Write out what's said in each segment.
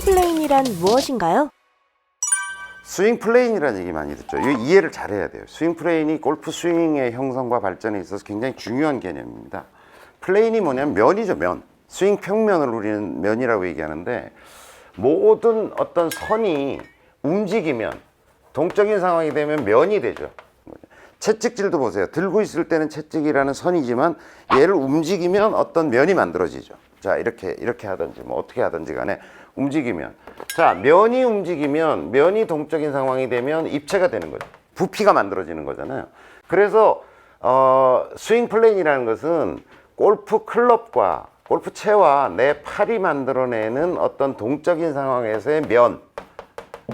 플레인이란 무엇인가요? 스윙 플레인이라는 얘기 많이 듣죠. 이 이해를 잘해야 돼요. 스윙 플레인이 골프 스윙의 형성과 발전에 있어서 굉장히 중요한 개념입니다. 플레인이 뭐냐면 면이죠, 면. 스윙 평면을 우리는 면이라고 얘기하는데 모든 어떤 선이 움직이면 동적인 상황이 되면 면이 되죠. 채찍질도 보세요. 들고 있을 때는 채찍이라는 선이지만 얘를 움직이면 어떤 면이 만들어지죠. 자, 이렇게 이렇게 하든지 뭐 어떻게 하든지 간에 움직이면 자, 면이 움직이면 면이 동적인 상황이 되면 입체가 되는 거죠. 부피가 만들어지는 거잖아요. 그래서 어, 스윙 플레인이라는 것은 골프 클럽과 골프 채와 내 팔이 만들어내는 어떤 동적인 상황에서의 면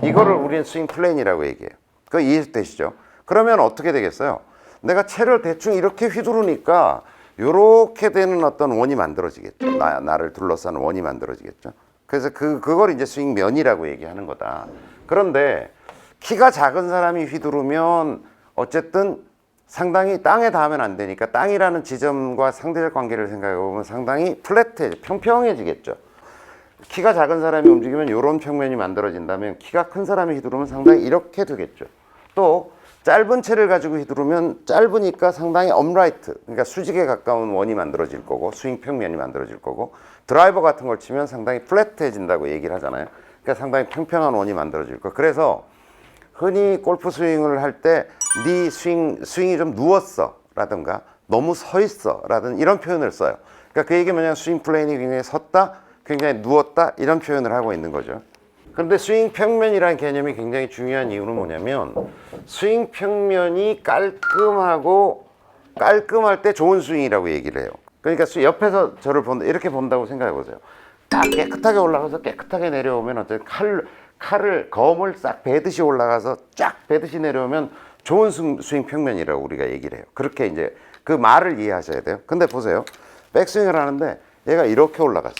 이거를 우리는 스윙 플레인이라고 얘기해요. 그거 이해되시죠? 그러면 어떻게 되겠어요? 내가 채를 대충 이렇게 휘두르니까 이렇게 되는 어떤 원이 만들어지겠죠. 나, 나를 둘러싸는 원이 만들어지겠죠. 그래서 그, 그걸 이제 스윙 면이라고 얘기하는 거다. 그런데 키가 작은 사람이 휘두르면 어쨌든 상당히 땅에 닿으면 안 되니까 땅이라는 지점과 상대적 관계를 생각해 보면 상당히 플랫해, 평평해지겠죠. 키가 작은 사람이 움직이면 이런 평면이 만들어진다면 키가 큰 사람이 휘두르면 상당히 이렇게 되겠죠. 또 짧은 채를 가지고 휘두르면 짧으니까 상당히 업라이트, 그러니까 수직에 가까운 원이 만들어질 거고 스윙 평면이 만들어질 거고 드라이버 같은 걸 치면 상당히 플랫해진다고 얘기를 하잖아요. 그러니까 상당히 평평한 원이 만들어질 거. 그래서 흔히 골프 스윙을 할 때 네 스윙 스윙이 좀 누웠어 라든가 너무 서 있어 라든 이런 표현을 써요. 그러니까 그 얘기 뭐냐면 스윙 플레인이 굉장히 섰다, 굉장히 누웠다 이런 표현을 하고 있는 거죠. 그런데 스윙 평면이라는 개념이 굉장히 중요한 이유는 뭐냐면 스윙 평면이 깔끔하고 깔끔할 때 좋은 스윙이라고 얘기를 해요. 그러니까 스- 옆에서 저를 본다 이렇게 본다고 생각해 보세요. 딱 깨끗하게 올라가서 깨끗하게 내려오면 어떤 칼 칼을 검을 싹 베듯이 올라가서 쫙 베듯이 내려오면 좋은 스윙 평면이라고 우리가 얘기를 해요. 그렇게 이제 그 말을 이해하셔야 돼요. 근데 보세요. 백스윙을 하는데 얘가 이렇게 올라갔어.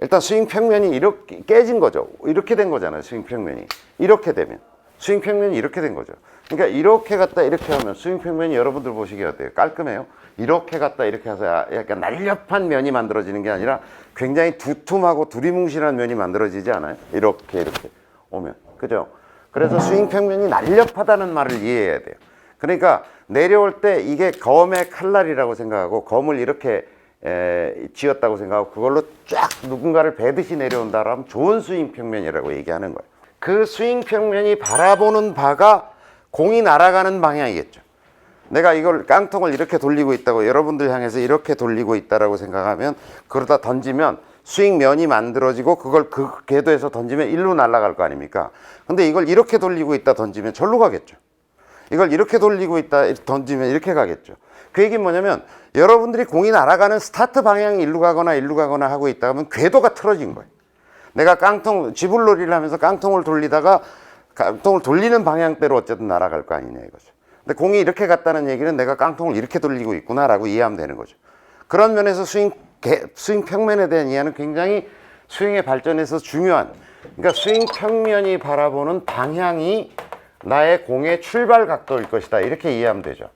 일단 스윙 평면이 이렇게 깨진 거죠. 이렇게 된 거잖아요. 스윙 평면이. 이렇게 되면. 스윙 평면이 이렇게 된 거죠. 그러니까 이렇게 갔다 이렇게 하면 스윙 평면이 여러분들 보시기에 어때요? 깔끔해요? 이렇게 갔다 이렇게 해서 약간 날렵한 면이 만들어지는 게 아니라 굉장히 두툼하고 두리뭉실한 면이 만들어지지 않아요? 이렇게 이렇게 오면. 그죠? 그래서 스윙 평면이 날렵하다는 말을 이해해야 돼요. 그러니까 내려올 때 이게 검의 칼날이라고 생각하고 검을 이렇게 에, 쥐었다고 생각하고 그걸로 쫙 누군가를 베듯이 내려온다라면 좋은 스윙 평면이라고 얘기하는 거예요. 그 스윙 평면이 바라보는 바가 공이 날아가는 방향이겠죠. 내가 이걸 깡통을 이렇게 돌리고 있다고 여러분들 향해서 이렇게 돌리고 있다라고 생각하면 그러다 던지면 스윙 면이 만들어지고 그걸 그 궤도에서 던지면 일로 날아갈 거 아닙니까? 근데 이걸 이렇게 돌리고 있다 던지면 절로 가겠죠. 이걸 이렇게 돌리고 있다 던지면 이렇게 가겠죠. 그 얘기는 뭐냐면 여러분들이 공이 날아가는 스타트 방향이 일로 가거나 일로 가거나 하고 있다 하면 궤도가 틀어진 거예요. 내가 깡통 지불놀이를 하면서 깡통을 돌리다가 깡통을 돌리는 방향대로 어쨌든 날아갈 거 아니냐 이거죠. 근데 공이 이렇게 갔다는 얘기는 내가 깡통을 이렇게 돌리고 있구나라고 이해하면 되는 거죠. 그런 면에서 스윙 개- 스윙 평면에 대한 이해는 굉장히 스윙의 발전에서 중요한. 그러니까 스윙 평면이 바라보는 방향이 나의 공의 출발 각도일 것이다. 이렇게 이해하면 되죠.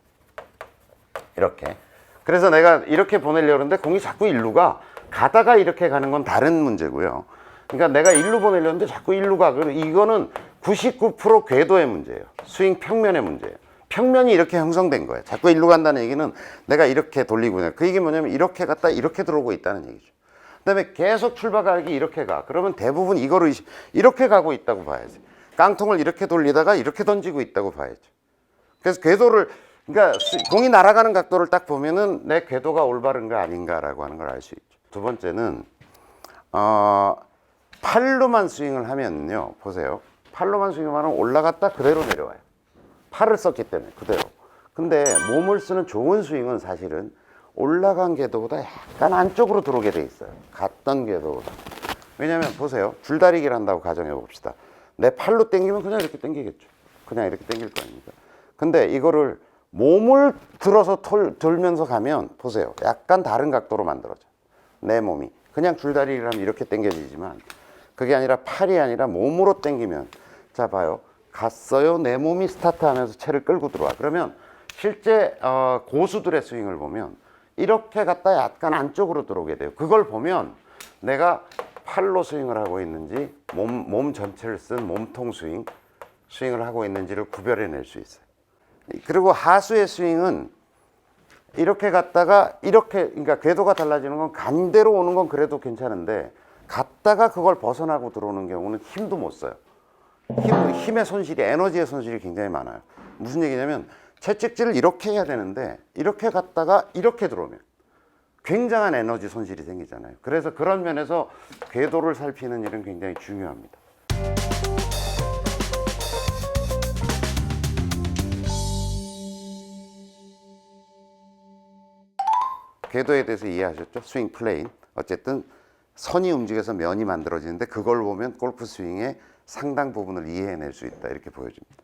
이렇게. 그래서 내가 이렇게 보내려고 하는데 공이 자꾸 일로 가. 가다가 이렇게 가는 건 다른 문제고요. 그러니까 내가 일로 보내려고 하는데 자꾸 일로 가. 이거는 99% 궤도의 문제예요. 스윙 평면의 문제예요. 평면이 이렇게 형성된 거예요. 자꾸 일로 간다는 얘기는 내가 이렇게 돌리고 있는 그 얘기 뭐냐면 이렇게 갔다 이렇게 들어오고 있다는 얘기죠. 그다음에 계속 출발하기 이렇게 가. 그러면 대부분 이거를 이렇게 가고 있다고 봐야지. 깡통을 이렇게 돌리다가 이렇게 던지고 있다고 봐야죠. 그래서 궤도를 그러니까 수- 공이 날아가는 각도를 딱 보면은 내 궤도가 올바른가 아닌가라고 하는 걸 알 수 있죠. 두 번째는 어, 팔로만 스윙을 하면요. 보세요. 팔로만 스윙하면 올라갔다 그대로 내려와요. 팔을 썼기 때문에 그대로. 근데 몸을 쓰는 좋은 스윙은 사실은 올라간 궤도보다 약간 안쪽으로 들어오게 돼 있어요. 갔던 궤도보다. 왜냐면 보세요. 줄다리기를 한다고 가정해 봅시다. 내 팔로 당기면 그냥 이렇게 당기겠죠. 그냥 이렇게 당길 거 아닙니까? 근데 이거를 몸을 들어서 털, 들면서 가면 보세요. 약간 다른 각도로 만들어져. 내 몸이. 그냥 줄다리기를 하면 이렇게 당겨지지만 그게 아니라 팔이 아니라 몸으로 당기면 자 봐요. 갔어요. 내 몸이 스타트하면서 채를 끌고 들어와. 그러면 실제 어, 고수들의 스윙을 보면 이렇게 갔다 약간 안쪽으로 들어오게 돼요. 그걸 보면 내가 팔로 스윙을 하고 있는지 몸, 몸 전체를 쓴 몸통 스윙 스윙을 하고 있는지를 구별해 낼 수 있어요. 그리고 하수의 스윙은 이렇게 갔다가 이렇게 그러니까 궤도가 달라지는 건 간대로 오는 건 그래도 괜찮은데 갔다가 그걸 벗어나고 들어오는 경우는 힘도 못 써요. 힘, 힘의 손실이 에너지의 손실이 굉장히 많아요. 무슨 얘기냐면 채찍질을 이렇게 해야 되는데 이렇게 갔다가 이렇게 들어오면 굉장한 에너지 손실이 생기잖아요. 그래서 그런 면에서 궤도를 살피는 일은 굉장히 중요합니다. 궤도에 대해서 이해하셨죠? 스윙 플레인. 어쨌든 선이 움직여서 면이 만들어지는데 그걸 보면 골프 스윙의 상당 부분을 이해해낼 수 있다 이렇게 보여집니다.